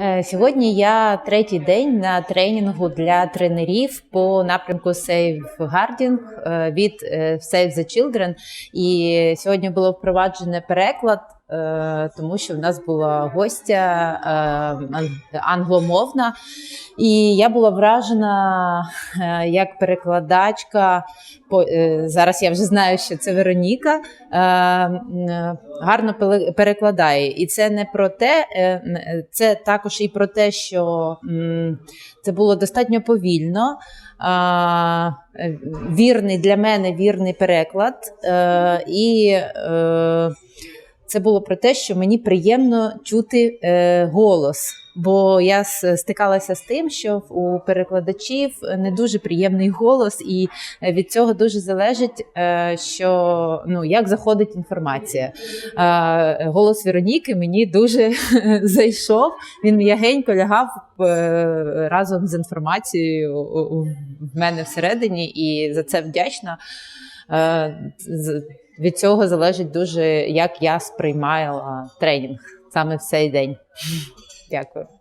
Е, Сьогодні я третій день на тренінгу для тренерів по напрямку Safeguarding е, від е, Save the Children. І сьогодні було впроваджене переклад, тому що в нас була гостя е, англомовна. І я була вражена е, як перекладачка. Е, зараз я вже знаю, що це Вероніка. Е, гарно перекладає. І це не про те, е, е, це також і про те, що це було достатньо повільно. Е, вірний для мене вірний переклад. Е, і е, це було про те, що мені приємно чути е, голос. Бо я стикалася з тим, що у перекладачів не дуже приємний голос, і е, від цього дуже залежить, е, що ну як заходить інформація. Е, Голос Вероніки мені дуже зайшов. Він м'ягенько лягав разом з інформацією в мене всередині, і за це вдячна. Від цього залежить дуже, як я сприймала тренінг саме в цей день. Дякую.